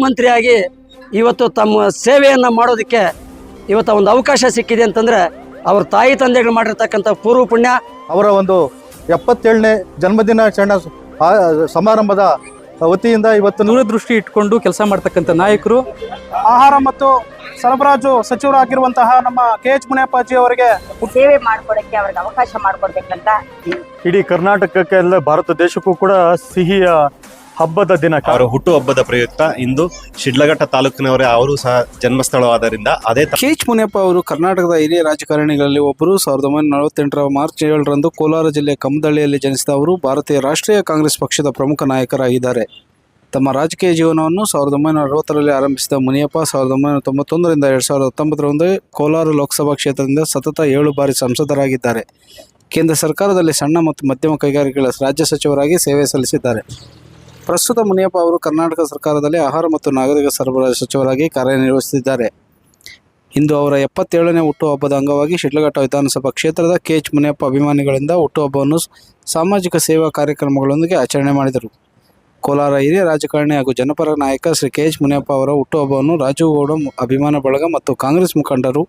ಪ್ರಧಾನಮಂತ್ರಿಯಾಗಿ ಇವತ್ತು ತಮ್ಮ ಸೇವೆಯನ್ನು ಮಾಡೋದಕ್ಕೆ ಇವತ್ತು ಒಂದು ಅವಕಾಶ ಸಿಕ್ಕಿದೆ ಅಂತಂದರೆ ಅವ್ರ ತಾಯಿ ತಂದೆಗಳು ಮಾಡಿರ್ತಕ್ಕಂಥ ಪೂರ್ವ ಪುಣ್ಯ. ಅವರ ಒಂದು ಎಪ್ಪತ್ತೇಳನೇ ಜನ್ಮದಿನಾಚರಣೆ ಸಮಾರಂಭದ ವತಿಯಿಂದ ಇವತ್ತು ದೂರದೃಷ್ಟಿ ಇಟ್ಕೊಂಡು ಕೆಲಸ ಮಾಡ್ತಕ್ಕಂಥ ನಾಯಕರು. ಆಹಾರ ಮತ್ತು ಸರಬರಾಜು ಸಚಿವರಾಗಿರುವಂತಹ ನಮ್ಮ ಕೆ ಎಚ್ ಮುನಿಯಪ್ಪಾಜಿ ಅವರಿಗೆ ಸೇವೆ ಮಾಡ್ಕೊಡಕ್ಕೆ ಅವ್ರಿಗೆ ಅವಕಾಶ ಮಾಡ್ಕೊಡ್ಬೇಕಂತ. ಇಡೀ ಕರ್ನಾಟಕಕ್ಕೆ ಎಲ್ಲ ಭಾರತ ದೇಶಕ್ಕೂ ಕೂಡ ಸಿಹಿಯ ಹಬ್ಬದ ದಿನ ಅವರ ಹುಟ್ಟುಹಬ್ಬದ ಪ್ರಯುಕ್ತ ಇಂದು ಶಿಡ್ಲಘಟ್ಟ ತಾಲೂಕಿನವರೇ ಅವರು ಸಹ ಜನ್ಮಸ್ಥಳವಾದ್ದರಿಂದ ಅದೇ ತ- ಕೆ ಎಚ್ ಮುನಿಯಪ್ಪ ಅವರು ಕರ್ನಾಟಕದ ಹಿರಿಯ ರಾಜಕಾರಣಿಗಳಲ್ಲಿ ಒಬ್ಬರು. ಸಾವಿರದ ಒಂಬೈನೂರ ನಲವತ್ತೆಂಟರ ಮಾರ್ಚ್ ಏಳರಂದು ಕೋಲಾರ ಜಿಲ್ಲೆಯ ಕಮ್ಮದಳ್ಳಿಯಲ್ಲಿ ಜನಿಸಿದ ಅವರು ಭಾರತೀಯ ರಾಷ್ಟ್ರೀಯ ಕಾಂಗ್ರೆಸ್ ಪಕ್ಷದ ಪ್ರಮುಖ ನಾಯಕರಾಗಿದ್ದಾರೆ. ತಮ್ಮ ರಾಜಕೀಯ ಜೀವನವನ್ನು ಸಾವಿರದ ಒಂಬೈನೂರ ಅರವತ್ತರಲ್ಲಿ ಆರಂಭಿಸಿದ ಮುನಿಯಪ್ಪ ಸಾವಿರದ ಒಂಬೈನೂರ ತೊಂಬತ್ತೊಂದರಿಂದ ಎರಡು ಸಾವಿರದ ಹತ್ತೊಂಬತ್ತರೊಂದು ಕೋಲಾರ ಲೋಕಸಭಾ ಕ್ಷೇತ್ರದಿಂದ ಸತತ ಏಳು ಬಾರಿ ಸಂಸದರಾಗಿದ್ದಾರೆ. ಕೇಂದ್ರ ಸರ್ಕಾರದಲ್ಲಿ ಸಣ್ಣ ಮತ್ತು ಮಧ್ಯಮ ಕೈಗಾರಿಕೆಗಳ ರಾಜ್ಯ ಸಚಿವರಾಗಿ ಸೇವೆ ಸಲ್ಲಿಸಿದ್ದಾರೆ. ಪ್ರಸ್ತುತ ಮುನಿಯಪ್ಪ ಅವರು ಕರ್ನಾಟಕ ಸರ್ಕಾರದಲ್ಲಿ ಆಹಾರ ಮತ್ತು ನಾಗರಿಕ ಸರಬರಾಜು ಸಚಿವರಾಗಿ ಕಾರ್ಯನಿರ್ವಹಿಸುತ್ತಿದ್ದಾರೆ. ಇಂದು ಅವರ ಎಪ್ಪತ್ತೇಳನೇ ಹುಟ್ಟುಹಬ್ಬದ ಅಂಗವಾಗಿ ಶಿಡ್ಲಘಟ್ಟ ವಿಧಾನಸಭಾ ಕ್ಷೇತ್ರದ ಕೆ ಎಚ್ ಮುನಿಯಪ್ಪ ಅಭಿಮಾನಿಗಳಿಂದ ಹುಟ್ಟುಹಬ್ಬವನ್ನು ಸಾಮಾಜಿಕ ಸೇವಾ ಕಾರ್ಯಕ್ರಮಗಳೊಂದಿಗೆ ಆಚರಣೆ ಮಾಡಿದರು. ಕೋಲಾರ ಹಿರಿಯ ರಾಜಕಾರಣಿ ಹಾಗೂ ಜನಪರ ನಾಯಕ ಶ್ರೀ ಕೆ ಎಚ್ ಮುನಿಯಪ್ಪ ಅವರ ಹುಟ್ಟುಹಬ್ಬವನ್ನು ರಾಜುಗೌಡ ಅಭಿಮಾನ ಬಳಗ ಮತ್ತು ಕಾಂಗ್ರೆಸ್ ಮುಖಂಡರು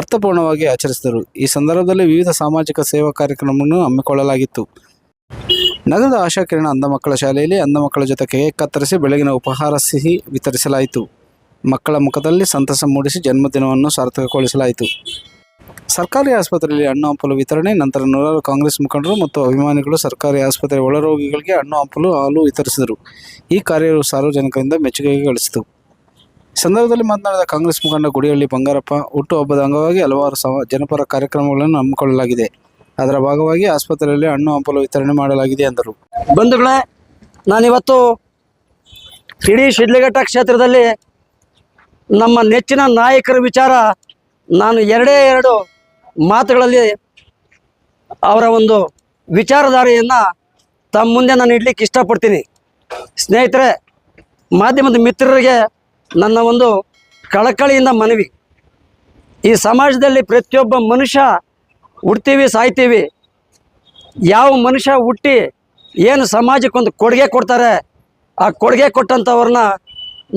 ಅರ್ಥಪೂರ್ಣವಾಗಿ ಆಚರಿಸಿದರು. ಈ ಸಂದರ್ಭದಲ್ಲಿ ವಿವಿಧ ಸಾಮಾಜಿಕ ಸೇವಾ ಕಾರ್ಯಕ್ರಮವನ್ನು ಹಮ್ಮಿಕೊಳ್ಳಲಾಗಿತ್ತು. ನಗರದ ಆಶಾಕಿರಣ ಅಂಧ ಮಕ್ಕಳ ಶಾಲೆಯಲ್ಲಿ ಅಂಧ ಮಕ್ಕಳ ಜೊತೆ ಕೇಕ್ ಕತ್ತರಿಸಿ ಬೆಳಗಿನ ಉಪಹಾರ ಸಿಹಿ ವಿತರಿಸಲಾಯಿತು. ಮಕ್ಕಳ ಮುಖದಲ್ಲಿ ಸಂತಸ ಮೂಡಿಸಿ ಜನ್ಮದಿನವನ್ನು ಸಾರ್ಥಕಗೊಳಿಸಲಾಯಿತು. ಸರ್ಕಾರಿ ಆಸ್ಪತ್ರೆಯಲ್ಲಿ ಹಣ್ಣು ಹಂಪಲು ವಿತರಣೆ, ನಂತರ ನೂರಾರು ಕಾಂಗ್ರೆಸ್ ಮುಖಂಡರು ಮತ್ತು ಅಭಿಮಾನಿಗಳು ಸರ್ಕಾರಿ ಆಸ್ಪತ್ರೆ ಒಳರೋಗಿಗಳಿಗೆ ಹಣ್ಣು ಹಂಪಲು ಹಾಲು ವಿತರಿಸಿದರು. ಈ ಕಾರ್ಯವು ಸಾರ್ವಜನಿಕರಿಂದ ಮೆಚ್ಚುಗೆಗೆ ಗಳಿಸಿತು. ಸಂದರ್ಭದಲ್ಲಿ ಮಾತನಾಡಿದ ಕಾಂಗ್ರೆಸ್ ಮುಖಂಡ ಗುಡಿಹಳ್ಳಿ ಬಂಗಾರಪ್ಪ ಹುಟ್ಟುಹಬ್ಬದ ಅಂಗವಾಗಿ ಹಲವಾರು ಸಮ ಜನಪರ ಕಾರ್ಯಕ್ರಮಗಳನ್ನು ಹಮ್ಮಿಕೊಳ್ಳಲಾಗಿದೆ. ಅದರ ಭಾಗವಾಗಿ ಆಸ್ಪತ್ರೆಯಲ್ಲಿ ಹಣ್ಣು ಹಂಪಲು ವಿತರಣೆ ಮಾಡಲಾಗಿದೆ ಎಂದರು. ಬಂಧುಗಳೇ, ನಾನಿವತ್ತು ಇಡೀ ಶಿಡ್ಲಘಟ್ಟ ಕ್ಷೇತ್ರದಲ್ಲಿ ನಮ್ಮ ನೆಚ್ಚಿನ ನಾಯಕರ ವಿಚಾರ ನಾನು ಎರಡೇ ಎರಡು ಮಾತುಗಳಲ್ಲಿ ಅವರ ಒಂದು ವಿಚಾರಧಾರೆಯನ್ನು ತಮ್ಮ ಮುಂದೆ ನಾನು ಇಡ್ಲಿಕ್ಕೆ ಇಷ್ಟಪಡ್ತೀನಿ. ಸ್ನೇಹಿತರೆ, ಮಾಧ್ಯಮದ ಮಿತ್ರರಿಗೆ ನನ್ನ ಒಂದು ಕಳಕಳಿಯಿಂದ ಮನವಿ. ಈ ಸಮಾಜದಲ್ಲಿ ಪ್ರತಿಯೊಬ್ಬ ಮನುಷ್ಯ ಹುಡ್ತೀವಿ, ಸಾಯ್ತೀವಿ. ಯಾವ ಮನುಷ್ಯ ಹುಟ್ಟಿ ಏನು ಸಮಾಜಕ್ಕೆ ಒಂದು ಕೊಡುಗೆ ಕೊಡ್ತಾರೆ, ಆ ಕೊಡುಗೆ ಕೊಟ್ಟಂಥವ್ರನ್ನ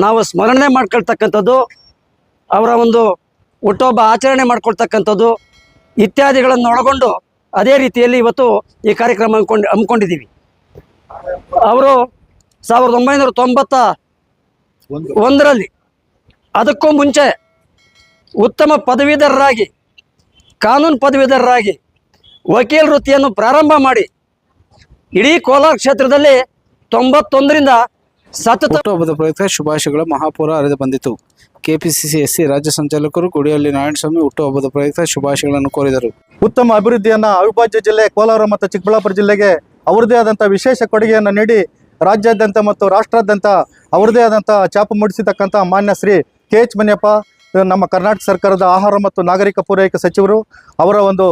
ನಾವು ಸ್ಮರಣೆ ಮಾಡ್ಕೊಳ್ತಕ್ಕಂಥದ್ದು, ಅವರ ಒಂದು ಹುಟ್ಟೊಬ್ಬ ಆಚರಣೆ ಮಾಡ್ಕೊಳ್ತಕ್ಕಂಥದ್ದು ಇತ್ಯಾದಿಗಳನ್ನು ಒಳಗೊಂಡು ಅದೇ ರೀತಿಯಲ್ಲಿ ಇವತ್ತು ಈ ಕಾರ್ಯಕ್ರಮ ಹಮ್ಕೊಂಡು, ಹಮ್ಮಿಕೊಂಡಿದ್ದೀವಿ. ಅವರು ಸಾವಿರದ ಒಂಬೈನೂರ ತೊಂಬತ್ತ ಒಂದರಲ್ಲಿ ಅದಕ್ಕೂ ಮುಂಚೆ ಉತ್ತಮ ಪದವೀಧರರಾಗಿ ಕಾನೂನು ಪದವೀಧರರಾಗಿ ವಕೀಲ ವೃತ್ತಿಯನ್ನು ಪ್ರಾರಂಭ ಮಾಡಿ ಇಡೀ ಕೋಲಾರ ಕ್ಷೇತ್ರದಲ್ಲಿ ತೊಂಬತ್ತೊಂದರಿಂದ ಸತತ ಹಬ್ಬದ ಪ್ರಯುಕ್ತ ಶುಭಾಶಯಗಳ ಮಹಾಪೂರ ಹರಿದು ಬಂದಿತು. ಕೆಪಿಸಿಸಿ ಎಸ್ಸಿ ರಾಜ್ಯ ಸಂಚಾಲಕರು ಗುಡಿಯಲ್ಲಿ ನಾರಾಯಣಸ್ವಾಮಿ ಹುಟ್ಟುಹಬ್ಬದ ಪ್ರಯುಕ್ತ ಶುಭಾಶಯಗಳನ್ನು ಕೋರಿದರು. ಉತ್ತಮ ಅಭಿವೃದ್ಧಿಯನ್ನು ಅವಿಭಾಜ್ಯ ಜಿಲ್ಲೆ ಕೋಲಾರ ಮತ್ತು ಚಿಕ್ಕಬಳ್ಳಾಪುರ ಜಿಲ್ಲೆಗೆ ಅವರದೇ ಆದಂಥ ವಿಶೇಷ ಕೊಡುಗೆಯನ್ನು ನೀಡಿ ರಾಜ್ಯಾದ್ಯಂತ ಮತ್ತು ರಾಷ್ಟ್ರಾದ್ಯಂತ ಅವರದೇ ಆದಂಥ ಛಾಪು ಮೂಡಿಸಿರ್ತಕ್ಕಂಥ ಮಾನ್ಯ ಶ್ರೀ ಕೆ ಎಚ್ ಮನಿಯಪ್ಪ ನಮ್ಮ ಕರ್ನಾಟಕ ಸರ್ಕಾರದ ಆಹಾರ ಮತ್ತು ನಾಗರಿಕ ಪೂರೈಕೆ ಸಚಿವರು ಅವರ ಒಂದು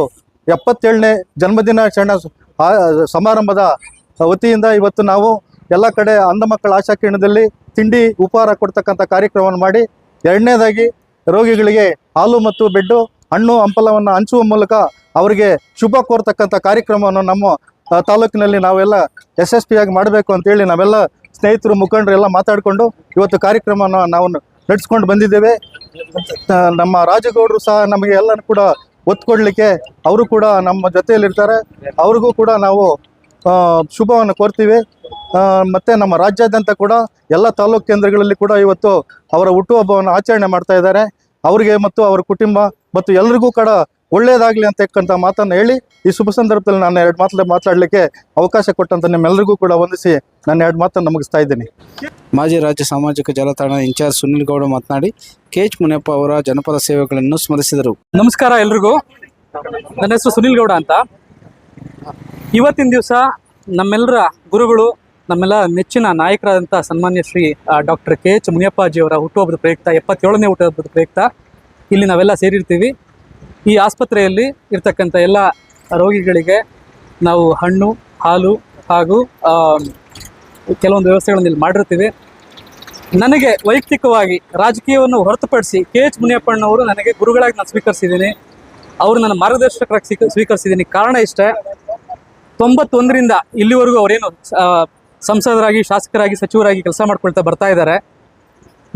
ಎಪ್ಪತ್ತೇಳನೇ ಜನ್ಮದಿನಾಚರಣೆ ಸಮಾರಂಭದ ವತಿಯಿಂದ ಇವತ್ತು ನಾವು ಎಲ್ಲ ಕಡೆ ಅಂಧ ಮಕ್ಕಳ ಆಶಾಕಿರಣದಲ್ಲಿ ತಿಂಡಿ ಉಪಹಾರ ಕೊಡ್ತಕ್ಕಂಥ ಕಾರ್ಯಕ್ರಮವನ್ನು ಮಾಡಿ, ಎರಡನೇದಾಗಿ ರೋಗಿಗಳಿಗೆ ಹಾಲು ಮತ್ತು ಬೆಡ್ಡು, ಹಣ್ಣು, ಹಂಪಲವನ್ನು ಹಂಚುವ ಮೂಲಕ ಅವರಿಗೆ ಶುಭ ಕೋರ್ತಕ್ಕಂಥ ಕಾರ್ಯಕ್ರಮವನ್ನು ನಮ್ಮ ತಾಲೂಕಿನಲ್ಲಿ ನಾವೆಲ್ಲ ಯಶಸ್ವಿಯಾಗಿ ಮಾಡಬೇಕು ಅಂತೇಳಿ ನಾವೆಲ್ಲ ಸ್ನೇಹಿತರು ಮುಖಂಡರು ಎಲ್ಲ ಮಾತಾಡಿಕೊಂಡು ಇವತ್ತು ಕಾರ್ಯಕ್ರಮವನ್ನು ನಾವು ನಡೆಸ್ಕೊಂಡು ಬಂದಿದ್ದೇವೆ. ನಮ್ಮ ರಾಜಗೌಡರು ಸಹ ನಮಗೆ ಎಲ್ಲರೂ ಕೂಡ ಒತ್ತು ಕೊಡಲಿಕ್ಕೆ ಅವರು ಕೂಡ ನಮ್ಮ ಜೊತೆಯಲ್ಲಿರ್ತಾರೆ. ಅವ್ರಿಗೂ ಕೂಡ ನಾವು ಶುಭವನ್ನು ಕೋರ್ತೀವಿ. ಮತ್ತೆ ನಮ್ಮ ರಾಜ್ಯಾದ್ಯಂತ ಕೂಡ ಎಲ್ಲ ತಾಲೂಕು ಕೇಂದ್ರಗಳಲ್ಲಿ ಕೂಡ ಇವತ್ತು ಅವರ ಹುಟ್ಟುಹಬ್ಬವನ್ನು ಆಚರಣೆ ಮಾಡ್ತಾ ಇದ್ದಾರೆ. ಅವರಿಗೆ ಮತ್ತು ಅವರ ಕುಟುಂಬ ಮತ್ತು ಎಲ್ರಿಗೂ ಕೂಡ ಒಳ್ಳೆಯದಾಗಲಿ ಅಂತಕ್ಕಂಥ ಮಾತನ್ನು ಹೇಳಿ ಈ ಶುಭ ಸಂದರ್ಭದಲ್ಲಿ ನಾನು ಎರಡು ಮಾತು ಮಾತಾಡಲಿಕ್ಕೆ ಅವಕಾಶ ಕೊಟ್ಟಂತ ನಿಮ್ಮೆಲ್ಲರಿಗೂ ಕೂಡ ವಂದಿಸಿ ನಾನು ಎರಡು ಮಾತನ್ನು ಮುಗಿಸ್ತಾ ಇದ್ದೀನಿ. ಮಾಜಿ ರಾಜ್ಯ ಸಾಮಾಜಿಕ ಜಾಲತಾಣ ಇನ್ಚಾರ್ಜ್ ಸುನಿಲ್ ಗೌಡ ಮಾತನಾಡಿ ಕೆ ಎಚ್ ಮುನಿಯಪ್ಪ ಅವರ ಜನಪದ ಸೇವೆಗಳನ್ನು ಸ್ಮರಿಸಿದರು. ನಮಸ್ಕಾರ ಎಲ್ರಿಗೂ. ನನ್ನ ಹೆಸರು ಸುನಿಲ್ ಗೌಡ ಅಂತ. ಇವತ್ತಿನ ದಿವಸ ನಮ್ಮೆಲ್ಲರ ಗುರುಗಳು ನಮ್ಮೆಲ್ಲ ನೆಚ್ಚಿನ ನಾಯಕರಾದಂಥ ಸನ್ಮಾನ್ಯ ಶ್ರೀ ಡಾಕ್ಟರ್ ಕೆ ಎಚ್ ಮುನಿಯಪ್ಪಾಜಿಯವರ ಹುಟ್ಟುಹಬ್ಬದ ಪ್ರಯುಕ್ತ ಎಪ್ಪತ್ತೇಳನೇ ಹುಟ್ಟುಹಬ್ಬದ ಪ್ರಯುಕ್ತ ಇಲ್ಲಿ ನಾವೆಲ್ಲ ಸೇರಿರ್ತೀವಿ. ಈ ಆಸ್ಪತ್ರೆಯಲ್ಲಿ ಇರ್ತಕ್ಕಂಥ ಎಲ್ಲ ರೋಗಿಗಳಿಗೆ ನಾವು ಹಣ್ಣು, ಹಾಲು ಹಾಗೂ ಕೆಲವೊಂದು ವ್ಯವಸ್ಥೆಗಳನ್ನು ಇಲ್ಲಿ ಮಾಡಿರ್ತೀವಿ ನನಗೆ ವೈಯಕ್ತಿಕವಾಗಿ ರಾಜಕೀಯವನ್ನು ಹೊರತುಪಡಿಸಿ ಕೆ ಎಚ್ ಮುನಿಯಪ್ಪಣ್ಣವರು ನನಗೆ ಗುರುಗಳಾಗಿ ನಾನು ಸ್ವೀಕರಿಸಿದ್ದೀನಿ. ಅವರು ನನ್ನ ಮಾರ್ಗದರ್ಶಕರಾಗಿ ಸ್ವೀಕ, ಸ್ವೀಕರಿಸಿದ್ದೀನಿ. ಕಾರಣ ಇಷ್ಟೇ. ತೊಂಬತ್ತೊಂದರಿಂದ ಇಲ್ಲಿವರೆಗೂ ಅವರೇನು ಸಂಸದರಾಗಿ, ಶಾಸಕರಾಗಿ, ಸಚಿವರಾಗಿ ಕೆಲಸ ಮಾಡ್ಕೊಳ್ತಾ ಬರ್ತಾ ಇದ್ದಾರೆ.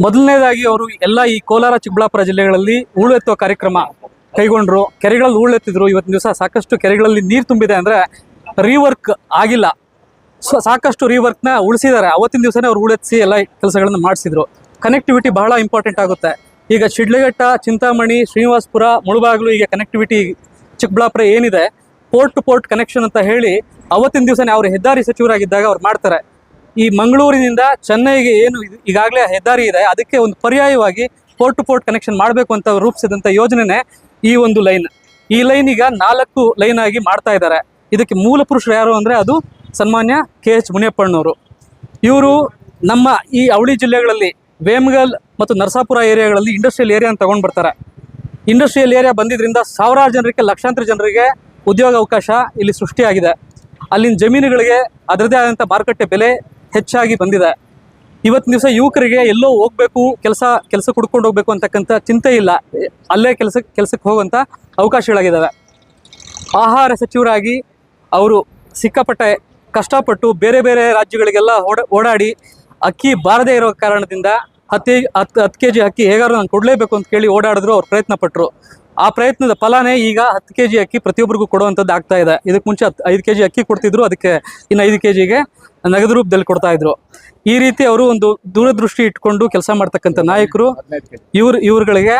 ಮೊದಲನೇದಾಗಿ ಅವರು ಎಲ್ಲ ಈ ಕೋಲಾರ ಚಿಕ್ಕಬಳ್ಳಾಪುರ ಜಿಲ್ಲೆಗಳಲ್ಲಿ ಹೂಳೆತ್ತುವ ಕಾರ್ಯಕ್ರಮ ಕೈಗೊಂಡ್ರು, ಕೆರೆಗಳಲ್ಲಿ ಊಳ್ ಎತ್ತಿದ್ರು ಇವತ್ತಿನ ದಿವಸ ಸಾಕಷ್ಟು ಕೆರೆಗಳಲ್ಲಿ ನೀರು ತುಂಬಿದೆ ಅಂದ್ರೆ ರೀವರ್ಕ್ ಆಗಿಲ್ಲ. ಸೊ, ಸಾಕಷ್ಟು ರೀವರ್ಕ್ನ ಉಳಿಸಿದ್ದಾರೆ ಅವತ್ತಿನ ದಿವಸನೇ ಅವ್ರು ಉಳಿಸಿ ಎಲ್ಲ ಕೆಲಸಗಳನ್ನು ಮಾಡಿಸಿದ್ರು. ಕನೆಕ್ಟಿವಿಟಿ ಬಹಳ ಇಂಪಾರ್ಟೆಂಟ್ ಆಗುತ್ತೆ. ಈಗ ಶಿಡ್ಲಘಟ್ಟ, ಚಿಂತಾಮಣಿ, ಶ್ರೀನಿವಾಸಪುರ, ಮುಳುಬಾಗ್ಲು, ಈಗ ಕನೆಕ್ಟಿವಿಟಿ ಚಿಕ್ಕಬಳ್ಳಾಪುರ ಏನಿದೆ ಪೋರ್ಟ್ ಟು ಪೋರ್ಟ್ ಕನೆಕ್ಷನ್ ಅಂತ ಹೇಳಿ ಅವತ್ತಿನ ದಿವಸನೇ ಅವರು ಹೆದ್ದಾರಿ ಸಚಿವರಾಗಿದ್ದಾಗ ಅವ್ರು ಮಾಡ್ತಾರೆ. ಈ ಮಂಗಳೂರಿನಿಂದ ಚೆನ್ನೈಗೆ ಏನು ಈಗಾಗಲೇ ಹೆದ್ದಾರಿ ಇದೆ, ಅದಕ್ಕೆ ಒಂದು ಪರ್ಯಾಯವಾಗಿ ಪೋರ್ಟ್ ಟು ಪೋರ್ಟ್ ಕನೆಕ್ಷನ್ ಮಾಡಬೇಕು ಅಂತ ರೂಪಿಸಿದಂಥ ಯೋಜನೆನೇ ಈ ಒಂದು ಲೈನ್. ಈ ಲೈನ್ ಈಗ ನಾಲ್ಕು ಲೈನ್ ಆಗಿ ಮಾಡ್ತಾ ಇದ್ದಾರೆ. ಇದಕ್ಕೆ ಮೂಲ ಪುರುಷರು ಯಾರು ಅಂದರೆ ಅದು ಸನ್ಮಾನ್ಯ ಕೆ ಎಚ್ ಮುನಿಯಪ್ಪಣ್ಣವರು. ಇವರು ನಮ್ಮ ಈ ಅವಳಿ ಜಿಲ್ಲೆಗಳಲ್ಲಿ ವೇಮಗಲ್ ಮತ್ತು ನರಸಾಪುರ ಏರಿಯಾಗಳಲ್ಲಿ ಇಂಡಸ್ಟ್ರಿಯಲ್ ಏರಿಯಾ ಅಂತ ತಗೊಂಡು ಬರ್ತಾರೆ. ಇಂಡಸ್ಟ್ರಿಯಲ್ ಏರಿಯಾ ಬಂದಿದ್ದರಿಂದ ಸಾವಿರಾರು ಜನರಿಗೆ, ಲಕ್ಷಾಂತರ ಜನರಿಗೆ ಉದ್ಯೋಗ ಅವಕಾಶ ಇಲ್ಲಿ ಸೃಷ್ಟಿಯಾಗಿದೆ. ಅಲ್ಲಿನ ಜಮೀನುಗಳಿಗೆ ಅದರದೇ ಆದಂಥ ಮಾರುಕಟ್ಟೆ ಬೆಲೆ ಹೆಚ್ಚಾಗಿ ಬಂದಿದೆ. ಇವತ್ತಿನ ದಿವಸ ಯುವಕರಿಗೆ ಎಲ್ಲೋ ಹೋಗ್ಬೇಕು, ಕೆಲಸ ಕೆಲಸ ಕುಡ್ಕೊಂಡು ಹೋಗ್ಬೇಕು ಅಂತಕ್ಕಂಥ ಚಿಂತೆ ಇಲ್ಲ. ಅಲ್ಲೇ ಕೆಲಸ, ಕೆಲಸಕ್ಕೆ ಹೋಗುವಂಥ ಅವಕಾಶಗಳಾಗಿದ್ದಾವೆ ಆಹಾರ ಸಚಿವರಾಗಿ ಅವರು ಸಿಕ್ಕಾಪಟ್ಟೆ ಕಷ್ಟಪಟ್ಟು ಬೇರೆ ಬೇರೆ ರಾಜ್ಯಗಳಿಗೆಲ್ಲ ಓಡ, ಓಡಾಡಿ ಅಕ್ಕಿ ಬಾರದೇ ಇರೋ ಕಾರಣದಿಂದ ಹತ್ತಿ ಹತ್ತು ಹತ್ತು ಕೆ ಜಿ ಅಕ್ಕಿ ಹೇಗಾದ್ರು ನಾನು ಕೊಡಲೇಬೇಕು ಅಂತ ಕೇಳಿ ಓಡಾಡಿದ್ರು, ಅವ್ರು ಪ್ರಯತ್ನ ಪಟ್ಟರು ಆ ಪ್ರಯತ್ನದ ಫಲನೇ ಈಗ ಹತ್ತು ಕೆ ಜಿ ಅಕ್ಕಿ ಪ್ರತಿಯೊಬ್ಬರಿಗೂ ಕೊಡುವಂಥದ್ದು ಆಗ್ತಾ ಇದೆ. ಇದಕ್ಕೆ ಮುಂಚೆ ಹತ್ತು ಐದು ಕೆ ಜಿ ಅಕ್ಕಿ ಕೊಡ್ತಿದ್ರು ಅದಕ್ಕೆ ಇನ್ನು ಐದು ಕೆ ಜಿಗೆ ನಗದು ರೂಪದಲ್ಲಿ ಕೊಡ್ತಾ ಇದ್ರು. ಈ ರೀತಿ ಅವರು ಒಂದು ದೂರದೃಷ್ಟಿ ಇಟ್ಕೊಂಡು ಕೆಲಸ ಮಾಡ್ತಕ್ಕಂಥ ನಾಯಕರು ಇವ್ರು ಇವ್ರುಗಳಿಗೆ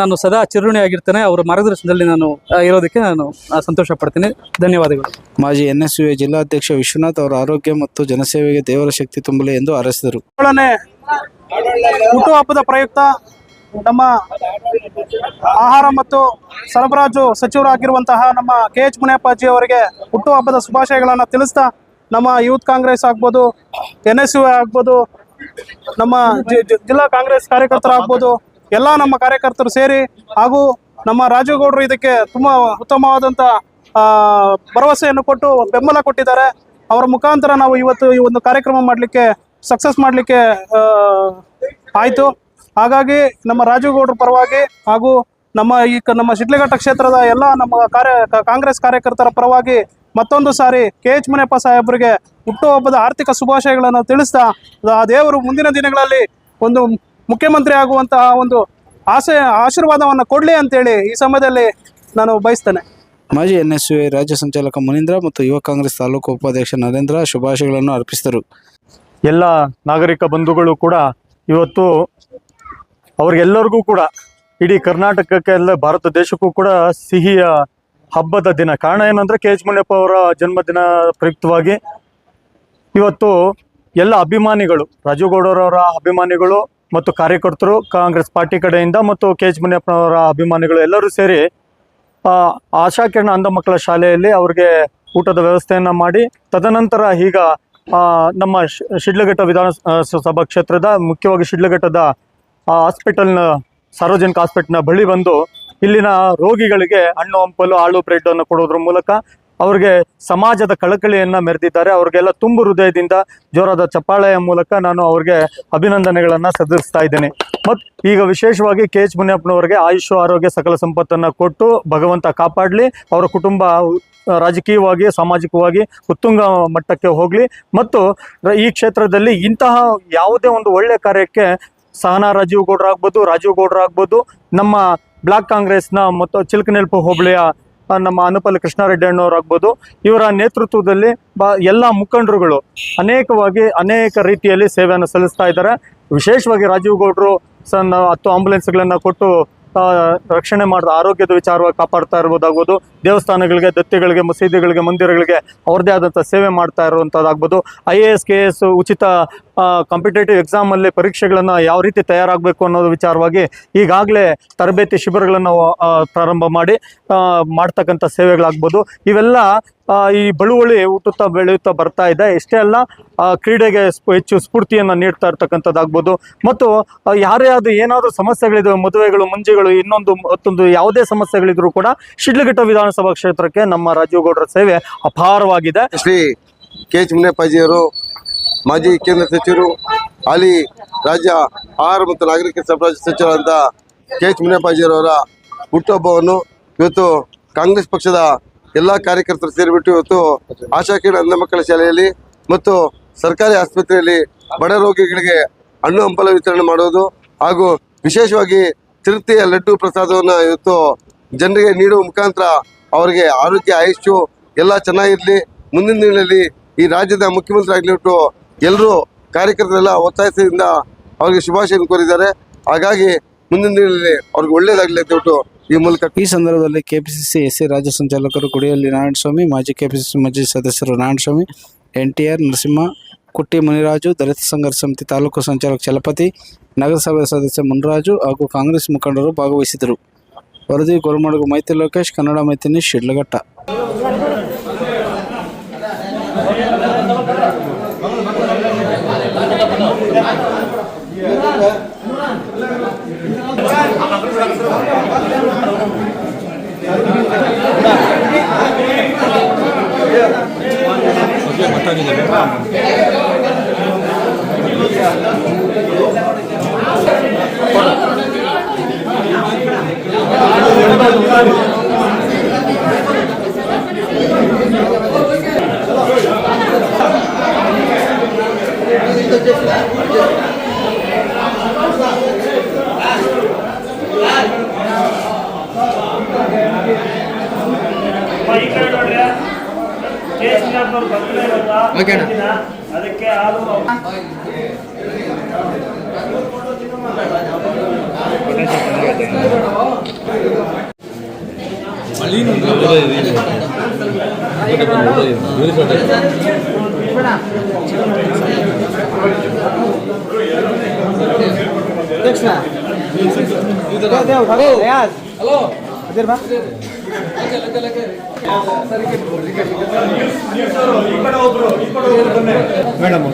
ನಾನು ಸದಾ ಚಿರುಣಿ ಆಗಿರ್ತೇನೆ. ಅವರ ಮಾರ್ಗದರ್ಶನದಲ್ಲಿ ನಾನು ಇರೋದಕ್ಕೆ ನಾನು ಸಂತೋಷ ಪಡ್ತೀನಿ ಧನ್ಯವಾದಗಳು. ಮಾಜಿ ಎನ್ ಎಸ್ ಯು ಜಿಲ್ಲಾಧ್ಯಕ್ಷ ವಿಶ್ವನಾಥ್ ಅವರ ಆರೋಗ್ಯ ಮತ್ತು ಜನಸೇವೆಗೆ ದೇವರ ಶಕ್ತಿ ತುಂಬಲಿ ಎಂದು ಹಾರೈಸಿದರು. ಹುಟ್ಟುಹಬ್ಬದ ಪ್ರಯುಕ್ತ ನಮ್ಮ ಆಹಾರ ಮತ್ತು ಸರಬರಾಜು ಸಚಿವರಾಗಿರುವಂತಹ ನಮ್ಮ ಕೆ ಎಚ್ ಮುನಿಯಪ್ಪಾಜಿ ಅವರಿಗೆ ಹುಟ್ಟುಹಬ್ಬದ ಶುಭಾಶಯಗಳನ್ನು ತಿಳಿಸ್ತಾ ನಮ್ಮ ಯೂತ್ ಕಾಂಗ್ರೆಸ್ ಆಗ್ಬೋದು ಎನ್ ಎಸ್ ಯು ಆಗ್ಬೋದು, ನಮ್ಮ ಜಿಲ್ಲಾ ಕಾಂಗ್ರೆಸ್ ಕಾರ್ಯಕರ್ತರಾಗ್ಬೋದು ಎಲ್ಲ ನಮ್ಮ ಕಾರ್ಯಕರ್ತರು ಸೇರಿ ಹಾಗೂ ನಮ್ಮ ರಾಜೇಗೌಡರು ಇದಕ್ಕೆ ತುಂಬ ಉತ್ತಮವಾದಂಥ ಭರವಸೆಯನ್ನು ಕೊಟ್ಟು ಬೆಂಬಲ ಕೊಟ್ಟಿದ್ದಾರೆ. ಅವರ ಮುಖಾಂತರ ನಾವು ಇವತ್ತು ಈ ಒಂದು ಕಾರ್ಯಕ್ರಮ ಮಾಡಲಿಕ್ಕೆ ಸಕ್ಸಸ್ ಮಾಡಲಿಕ್ಕೆ ಆಯಿತು. ಹಾಗಾಗಿ ನಮ್ಮ ರಾಜುಗೌಡರ ಪರವಾಗಿ ಹಾಗೂ ನಮ್ಮ ಈ ಕ- ನಮ್ಮ ಶಿಡ್ಲಘಟ್ಟ ಕ್ಷೇತ್ರದ ಎಲ್ಲ ನಮ್ಮ ಕಾರ್ಯ ಕ- ಕಾಂಗ್ರೆಸ್ ಕಾರ್ಯಕರ್ತರ ಪರವಾಗಿ ಮತ್ತೊಂದು ಸಾರಿ ಕೆ ಎಚ್ ಮುನಿಯಪ್ಪ ಸಾಹೇಬರಿಗೆ ಹುಟ್ಟುಹಬ್ಬದ ಆರ್ಥಿಕ ಶುಭಾಶಯಗಳನ್ನು ತಿಳಿಸ್ತಾ ಆ ದೇವರು ಮುಂದಿನ ದಿನಗಳಲ್ಲಿ ಒಂದು ಮುಖ್ಯಮಂತ್ರಿ ಆಗುವಂತಹ ಒಂದು ಆಸೆ ಆಶೀರ್ವಾದವನ್ನು ಕೊಡಲಿ ಅಂತೇಳಿ ಈ ಸಮಯದಲ್ಲಿ ನಾನು ಬಯಸ್ತೇನೆ. ಮಾಜಿ ಎನ್ ಎಸ್ ಯು ರಾಜ್ಯ ಸಂಚಾಲಕ ಮುನೀಂದ್ರ ಮತ್ತು ಯುವ ಕಾಂಗ್ರೆಸ್ ತಾಲೂಕು ಉಪಾಧ್ಯಕ್ಷ ನರೇಂದ್ರ ಶುಭಾಶಯಗಳನ್ನು ಅರ್ಪಿಸಿದರು. ಎಲ್ಲ ನಾಗರಿಕ ಬಂಧುಗಳು ಕೂಡ ಇವತ್ತು ಅವ್ರಿಗೆಲ್ಲರಿಗೂ ಕೂಡ ಇಡೀ ಕರ್ನಾಟಕಕ್ಕೆ ಎಲ್ಲ ಭಾರತ ದೇಶಕ್ಕೂ ಕೂಡ ಸಿಹಿಯ ಹಬ್ಬದ ದಿನ. ಕಾರಣ ಏನಂದ್ರೆ ಕೆ ಎಚ್ ಮುನಿಯಪ್ಪ ಅವರ ಜನ್ಮದಿನ ಪ್ರಯುಕ್ತವಾಗಿ ಇವತ್ತು ಎಲ್ಲ ಅಭಿಮಾನಿಗಳು ರಾಜುಗೌಡರವರ ಅಭಿಮಾನಿಗಳು ಮತ್ತು ಕಾರ್ಯಕರ್ತರು ಕಾಂಗ್ರೆಸ್ ಪಾರ್ಟಿ ಕಡೆಯಿಂದ ಮತ್ತು ಕೆ ಎಚ್ ಮುನಿಯಪ್ಪನವರ ಅಭಿಮಾನಿಗಳು ಎಲ್ಲರೂ ಸೇರಿ ಆ, ಆಶಾಕಿರಣ ಅಂಧ ಮಕ್ಕಳ ಶಾಲೆಯಲ್ಲಿ ಅವ್ರಿಗೆ ಊಟದ ವ್ಯವಸ್ಥೆಯನ್ನ ಮಾಡಿ ತದನಂತರ ಈಗ ನಮ್ಮ ಶಿಡ್ಲಘಟ್ಟ ವಿಧಾನಸಭಾ ಕ್ಷೇತ್ರದ ಮುಖ್ಯವಾಗಿ ಶಿಡ್ಲಘಟ್ಟದ ಆ, ಹಾಸ್ಪಿಟಲ್ನ ಸಾರ್ವಜನಿಕ ಹಾಸ್ಪಿಟಲ್ನ ಬಳಿ ಬಂದು ಇಲ್ಲಿನ ರೋಗಿಗಳಿಗೆ ಹಣ್ಣು ಹಂಪಲು ಆಳು ಬ್ರೆಡ್ ಅನ್ನು ಕೊಡೋದ್ರ ಮೂಲಕ ಅವ್ರಿಗೆ ಸಮಾಜದ ಕಳಕಳಿಯನ್ನ ಮೆರೆದಿದ್ದಾರೆ. ಅವ್ರಿಗೆಲ್ಲ ತುಂಬು ಹೃದಯದಿಂದ ಜೋರಾದ ಚಪ್ಪಾಳೆಯ ಮೂಲಕ ನಾನು ಅವ್ರಿಗೆ ಅಭಿನಂದನೆಗಳನ್ನ ಸಲ್ಲಿಸ್ತಾ ಇದ್ದೇನೆ. ಮತ್ತು ಈಗ ವಿಶೇಷವಾಗಿ ಕೆ ಎಚ್ ಮುನಿಯಪ್ಪನವರಿಗೆ ಆಯುಷ್ ಆರೋಗ್ಯ ಸಕಲ ಸಂಪತ್ತನ್ನ ಕೊಟ್ಟು ಭಗವಂತ ಕಾಪಾಡಲಿ. ಅವರ ಕುಟುಂಬ ರಾಜಕೀಯವಾಗಿ ಸಾಮಾಜಿಕವಾಗಿ ಉತ್ತುಂಗ ಮಟ್ಟಕ್ಕೆ ಹೋಗಲಿ. ಮತ್ತು ಈ ಕ್ಷೇತ್ರದಲ್ಲಿ ಇಂತಹ ಯಾವುದೇ ಒಂದು ಒಳ್ಳೆಯ ಕಾರ್ಯಕ್ಕೆ ಸಹನಾ, ರಾಜೀವ್ ಗೌಡ್ರ ಆಗ್ಬೋದು, ರಾಜೀವ್ ಗೌಡ್ರ ಆಗ್ಬೋದು, ನಮ್ಮ ಬ್ಲಾಕ್ ಕಾಂಗ್ರೆಸ್ನ ಮತ್ತು ಚಿಲ್ಕನೆಲ್ಪು ಹೋಬಳಿಯ ನಮ್ಮ ಅನುಪಲ್ ಕೃಷ್ಣಾರೆಡ್ಡಿ ಅಣ್ಣವ್ರು ಆಗ್ಬೋದು. ಇವರ ನೇತೃತ್ವದಲ್ಲಿ ಬ, ಎಲ್ಲ ಮುಖಂಡರುಗಳು ಅನೇಕವಾಗಿ ಅನೇಕ ರೀತಿಯಲ್ಲಿ ಸೇವೆಯನ್ನು ಸಲ್ಲಿಸ್ತಾ ಇದ್ದಾರೆ. ವಿಶೇಷವಾಗಿ ರಾಜೀವ್ ಗೌಡ್ರು ಸಣ್ಣ ಹತ್ತು ಆಂಬುಲೆನ್ಸ್ಗಳನ್ನು ಕೊಟ್ಟು ರಕ್ಷಣೆ ಮಾಡಿದ ಆರೋಗ್ಯದ ವಿಚಾರವಾಗಿ ಕಾಪಾಡ್ತಾ ಇರ್ಬೋದಾಗ್ಬೋದು. ದೇವಸ್ಥಾನಗಳಿಗೆ, ದತ್ತಿಗಳಿಗೆ, ಮಸೀದಿಗಳಿಗೆ, ಮಂದಿರಗಳಿಗೆ ಅವ್ರದ್ದೇ ಆದಂಥ ಸೇವೆ ಮಾಡ್ತಾ ಇರುವಂಥದ್ದಾಗ್ಬೋದು I A S K S ಉಚಿತ ಕಾಂಪಿಟೇಟಿವ್ ಎಕ್ಸಾಮಲ್ಲಿ ಪರೀಕ್ಷೆಗಳನ್ನು ಯಾವ ರೀತಿ ತಯಾರಾಗಬೇಕು ಅನ್ನೋದು ವಿಚಾರವಾಗಿ ಈಗಾಗಲೇ ತರಬೇತಿ ಶಿಬಿರಗಳನ್ನು ಪ್ರಾರಂಭ ಮಾಡಿ ಮಾಡ್ತಕ್ಕಂಥ ಸೇವೆಗಳಾಗ್ಬೋದು. ಇವೆಲ್ಲ ಈ ಬಳುವಳಿ ಹುಟ್ಟುತ್ತಾ ಬೆಳೆಯುತ್ತಾ ಬರ್ತಾ ಇದೆ. ಇಷ್ಟೇ ಅಲ್ಲ ಕ್ರೀಡೆಗೆ ಹೆಚ್ಚು ಸ್ಫೂರ್ತಿಯನ್ನು ನೀಡ್ತಾ ಇರ್ತಕ್ಕಂಥದ್ದಾಗ್ಬೋದು. ಮತ್ತು ಯಾರೇ ಆದ ಏನಾದರೂ ಸಮಸ್ಯೆಗಳಿದ್ದಾವೆ ಮದುವೆಗಳು, ಮುಂಜಿಗಳು, ಇನ್ನೊಂದು ಮತ್ತೊಂದು ಯಾವುದೇ ಸಮಸ್ಯೆಗಳಿದ್ರೂ ಕೂಡ ಶಿಡ್ಲಘಟ್ಟ ವಿಧಾನಸಭಾ ಕ್ಷೇತ್ರಕ್ಕೆ ನಮ್ಮ ರಾಜೀವ್ ಗೌಡರ ಸೇವೆ ಅಪಾರವಾಗಿದೆ. ಶ್ರೀ ಕೆ ಎಚ್ ಮುನಿಯಪ್ಪಾಜಿಯವರು, ಮಾಜಿ ಕೇಂದ್ರ ಸಚಿವರು, ಹಾಲಿ ರಾಜ್ಯ ಆಹಾರ ಮತ್ತು ನಾಗರಿಕ ಸರಬರಾಜು ಸಚಿವರಾದಂಥ ಕೆ ಎಚ್ ಮುನಿಯಪ್ಪಾಜಿಯವರವರ ಹುಟ್ಟುಹಬ್ಬವನ್ನು ಇವತ್ತು ಕಾಂಗ್ರೆಸ್ ಪಕ್ಷದ ಎಲ್ಲ ಕಾರ್ಯಕರ್ತರು ಸೇರಿಬಿಟ್ಟು ಇವತ್ತು ಆಶಾ ಕಿರಣ ಅಂಧ ಮಕ್ಕಳ ಶಾಲೆಯಲ್ಲಿ ಮತ್ತು ಸರ್ಕಾರಿ ಆಸ್ಪತ್ರೆಯಲ್ಲಿ ಬಡ ರೋಗಿಗಳಿಗೆ ಹಣ್ಣು ಹಂಪಲ ವಿತರಣೆ ಮಾಡೋದು ಹಾಗೂ ವಿಶೇಷವಾಗಿ ತಿರುಪ್ತಿಯ ಲಡ್ಡು ಪ್ರಸಾದವನ್ನು ಇವತ್ತು ಜನರಿಗೆ ನೀಡುವ ಮುಖಾಂತರ ಅವರಿಗೆ ಆರೋಗ್ಯ, ಆಯುಷ್ಯು ಎಲ್ಲ ಚೆನ್ನಾಗಿರಲಿ. ಮುಂದಿನ ದಿನಗಳಲ್ಲಿ ಈ ರಾಜ್ಯದ ಮುಖ್ಯಮಂತ್ರಿ ಆಗಲಿಬಿಟ್ಟು ಎಲ್ಲರೂ ಕಾರ್ಯಕರ್ತರೆಲ್ಲ ಒತ್ತಾಯದಿಂದ ಅವರಿಗೆ ಶುಭಾಶಯ ಕೋರಿದ್ದಾರೆ. ಹಾಗಾಗಿ ಮುಂದಿನ ದಿನಗಳಲ್ಲಿ ಅವ್ರಿಗೆ ಒಳ್ಳೇದಾಗಲಿ ಅಂತ ಹೇಳ್ಬಿಟ್ಟು ಈ ಮೂಲಕ ಈ ಸಂದರ್ಭದಲ್ಲಿ ಕೆಪಿಸಿಸಿ ಎಸ್ಸಿ ರಾಜ್ಯ ಸಂಚಾಲಕರು ಗುಡಿಯಲ್ಲಿ ನಾರಾಯಣಸ್ವಾಮಿ, ಮಾಜಿ ಕೆಪಿಸಿಸಿ ಮಾಜಿ ಸದಸ್ಯರು ನಾರಾಯಣಸ್ವಾಮಿ ಆರ್ ನರಸಿಂಹ, ಕುಟ್ಟಿ ಮುನಿರಾಜು, ದಲಿತ ಸಂಘರ್ಷ ಸಮಿತಿ ತಾಲೂಕು ಸಂಚಾಲಕ ಚಲಪತಿ, ನಗರಸಭೆ ಸದಸ್ಯ ಮುನಿರಾಜು ಹಾಗೂ ಕಾಂಗ್ರೆಸ್ ಮುಖಂಡರು ಭಾಗವಹಿಸಿದರು ವರದಿ ಗೋಲ್ಮಡಗು ಮೈತ್ರಿ ಲೋಕೇಶ್, ಕನ್ನಡ ಮೈತ್ರಿ ಶಿಡ್ಲಘಟ್ಟ. ಈ ಕಡೆ ನೋಡ್ರಿ ಕೇಶಿನಾಥ್ನವ್ರು ಬರ್ತಾರೆ ಇವತ್ತ ಅದಕ್ಕೆ ಹಾಲು ಮೇಡಮ್